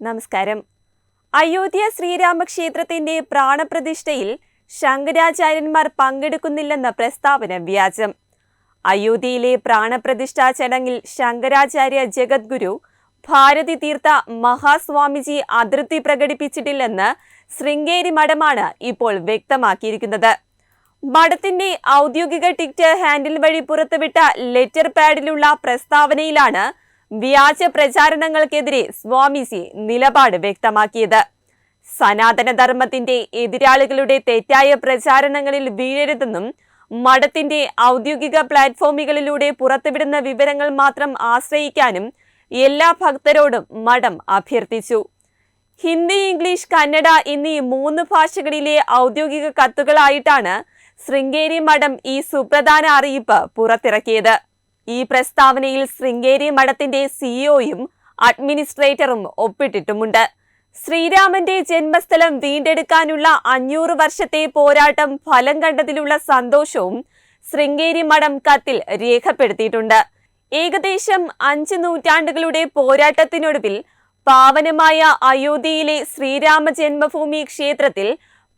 നമസ്കാരം. അയോധ്യ ശ്രീരാമക്ഷേത്രത്തിന്റെ പ്രാണപ്രതിഷ്ഠയിൽ ശങ്കരാചാര്യന്മാർ പങ്കെടുക്കുന്നില്ലെന്ന പ്രസ്താവന വ്യാജം. അയോധ്യയിലെ പ്രാണപ്രതിഷ്ഠാ ചടങ്ങിൽ ശങ്കരാചാര്യ ജഗദ്ഗുരു ഭാരതി തീർത്ഥ മഹാസ്വാമിജി അതൃപ്തി പ്രകടിപ്പിച്ചിട്ടില്ലെന്ന് ശൃംഗേരി മഠമാണ് ഇപ്പോൾ വ്യക്തമാക്കിയിരിക്കുന്നത്. മഠത്തിന്റെ ഔദ്യോഗിക ട്വിറ്റർ ഹാൻഡിൽ വഴി പുറത്തുവിട്ട ലെറ്റർ പാഡിലുള്ള പ്രസ്താവനയിലാണ് വ്യാജ പ്രചാരണങ്ങൾക്കെതിരെ സ്വാമിജി നിലപാട് വ്യക്തമാക്കിയത്. സനാതനധർമ്മത്തിന്റെ എതിരാളികളുടെ തെറ്റായ പ്രചാരണങ്ങളിൽ വീഴരുതെന്നും മഠത്തിന്റെ ഔദ്യോഗിക പ്ലാറ്റ്ഫോമുകളിലൂടെ പുറത്തുവിടുന്ന വിവരങ്ങൾ മാത്രം ആശ്രയിക്കാനും എല്ലാ ഭക്തരോടും മഠം അഭ്യർത്ഥിച്ചു. ഹിന്ദി ഇംഗ്ലീഷ് കന്നഡ എന്നീ മൂന്ന് ഭാഷകളിലെ ഔദ്യോഗിക കത്തുകളായിട്ടാണ് ശൃംഗേരി മഠം ഈ സുപ്രധാന അറിയിപ്പ് പുറത്തിറക്കിയത്. ഈ പ്രസ്താവനയിൽ ശൃംഗേരി മഠത്തിന്റെ സിഇഒയും അഡ്മിനിസ്ട്രേറ്ററും ഒപ്പിട്ടിട്ടുമുണ്ട്. ശ്രീരാമന്റെ ജന്മസ്ഥലം വീണ്ടെടുക്കാനുള്ള അഞ്ഞൂറ് വർഷത്തെ പോരാട്ടം ഫലം കണ്ടതിലുള്ള സന്തോഷവും ശൃംഗേരി മഠം കത്തിൽ രേഖപ്പെടുത്തിയിട്ടുണ്ട്. ഏകദേശം അഞ്ച് നൂറ്റാണ്ടുകളുടെ പോരാട്ടത്തിനൊടുവിൽ പാവനമായ അയോധ്യയിലെ ശ്രീരാമ ജന്മഭൂമി ക്ഷേത്രത്തിൽ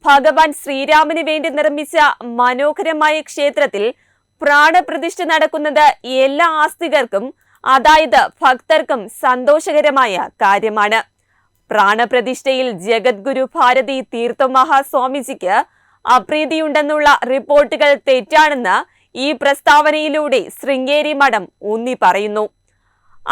ഭഗവാൻ ശ്രീരാമന് വേണ്ടി നിർമ്മിച്ച മനോഹരമായ ക്ഷേത്രത്തിൽ പ്രാണപ്രതിഷ്ഠ നടക്കുന്നത് എല്ലാ ആസ്തികർക്കും അതായത് ഭക്തർക്കും സന്തോഷകരമായ കാര്യമാണ്. പ്രാണപ്രതിഷ്ഠയിൽ ജഗദ്ഗുരു ഭാരതി തീർത്ഥമഹാസ്വാമിജിക്ക് അപ്രീതിയുണ്ടെന്നുള്ള റിപ്പോർട്ടുകൾ തെറ്റാണെന്ന് ഈ പ്രസ്താവനയിലൂടെ ശൃംഗേരി മഠം ഊന്നി പറയുന്നു.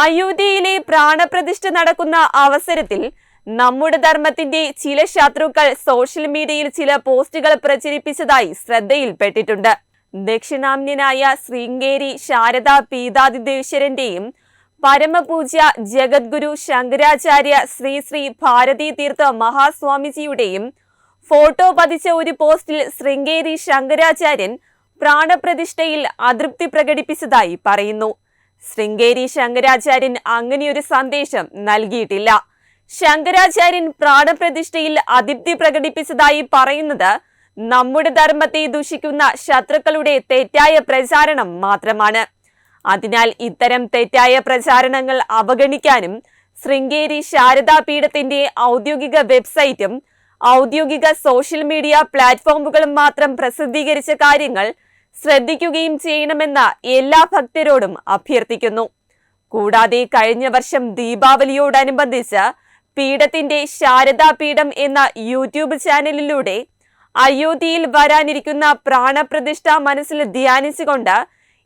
അയോധ്യയിലെ പ്രാണപ്രതിഷ്ഠ നടക്കുന്ന അവസരത്തിൽ നമ്മുടെ ധർമ്മത്തിന്റെ ചില ശത്രുക്കൾ സോഷ്യൽ മീഡിയയിൽ ചില പോസ്റ്റുകൾ പ്രചരിപ്പിച്ചതായി ശ്രദ്ധയിൽപ്പെട്ടിട്ടുണ്ട്. ദക്ഷിണാമ്യനായ ശൃംഗേരി ശാരദാ പീതാതിദേശ്വരന്റെയും പരമപൂജ്യ ജഗദ്ഗുരു ശങ്കരാചാര്യ ശ്രീ ശ്രീ ഭാരതീ തീർത്ഥ മഹാസ്വാമിജിയുടെയും ഫോട്ടോ പതിച്ച ഒരു പോസ്റ്റിൽ ശൃംഗേരി ശങ്കരാചാര്യൻ പ്രാണപ്രതിഷ്ഠയിൽ അതൃപ്തി പ്രകടിപ്പിച്ചതായി പറയുന്നു. ശൃംഗേരി ശങ്കരാചാര്യൻ അങ്ങനെയൊരു സന്ദേശം നൽകിയിട്ടില്ല. ശങ്കരാചാര്യൻ പ്രാണപ്രതിഷ്ഠയിൽ അതൃപ്തി പ്രകടിപ്പിച്ചതായി പറയുന്നത് നമ്മുടെ ധർമ്മത്തെ ദൂഷിക്കുന്ന ശത്രുക്കളുടെ തെറ്റായ പ്രചാരണം മാത്രമാണ്. അതിനാൽ ഇത്തരം തെറ്റായ പ്രചാരണങ്ങൾ അവഗണിക്കാനും ശൃംഗേരി ശാരദാ പീഠത്തിന്റെ ഔദ്യോഗിക വെബ്സൈറ്റും ഔദ്യോഗിക സോഷ്യൽ മീഡിയ പ്ലാറ്റ്ഫോമുകളും മാത്രം പ്രസിദ്ധീകരിച്ച കാര്യങ്ങൾ ശ്രദ്ധിക്കുകയും ചെയ്യണമെന്ന എല്ലാ ഭക്തരോടും അഭ്യർത്ഥിക്കുന്നു. കൂടാതെ കഴിഞ്ഞ വർഷം ദീപാവലിയോടനുബന്ധിച്ച് പീഠത്തിന്റെ ശാരദാ പീഠം എന്ന യൂട്യൂബ് ചാനലിലൂടെ അയോധ്യയിൽ വരാനിരിക്കുന്ന പ്രാണപ്രതിഷ്ഠ മനസ്സിൽ ധ്യാനിച്ചുകൊണ്ട്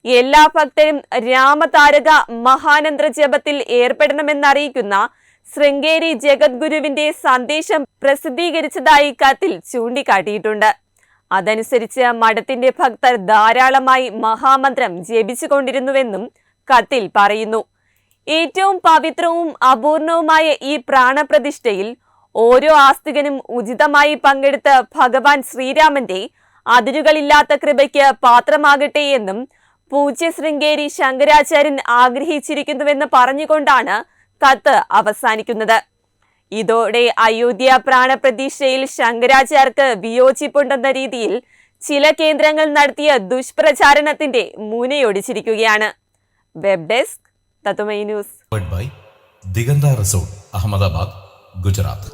എല്ലാ ഭക്തരും രാമതാരക മഹാനന്ദ്ര ജപത്തിൽ ഏർപ്പെടണമെന്നറിയിക്കുന്ന ശൃംഗേരി ജഗദ്ഗുരുവിന്റെ സന്ദേശം പ്രസിദ്ധീകരിച്ചതായി കത്തിൽ ചൂണ്ടിക്കാട്ടിയിട്ടുണ്ട്. അതനുസരിച്ച് മഠത്തിന്റെ ഭക്തർ ധാരാളമായി മഹാമന്ത്രം ജപിച്ചുകൊണ്ടിരുന്നുവെന്നും കത്തിൽ പറയുന്നു. ഏറ്റവും പവിത്രവും അപൂർണവുമായ ഈ പ്രാണപ്രതിഷ്ഠയിൽ ഓരോ ആസ്തികനും ഉചിതമായി പങ്കെടുത്ത് ഭഗവാൻ ശ്രീരാമന്റെ അതിരുകളില്ലാത്ത കൃപയ്ക്ക് പാത്രമാകട്ടെ എന്നും പൂജ്യ ശൃംഗേരി ശങ്കരാചാര്യൻ ആഗ്രഹിച്ചിരിക്കുന്നുവെന്ന് പറഞ്ഞുകൊണ്ടാണ് കത്ത് അവസാനിക്കുന്നത്. ഇതോടെ അയോധ്യ പ്രാണപ്രതീക്ഷയിൽ ശങ്കരാചാര്യർക്ക് വിയോജിപ്പുണ്ടെന്ന രീതിയിൽ ചില കേന്ദ്രങ്ങൾ നടത്തിയ ദുഷ്പ്രചാരണത്തിന്റെ മുനയൊടിച്ചിരിക്കുകയാണ്. വെബ് ഡെസ്ക് തത്തുമൈ news. Diganta resort Ahmedabad Gujarat.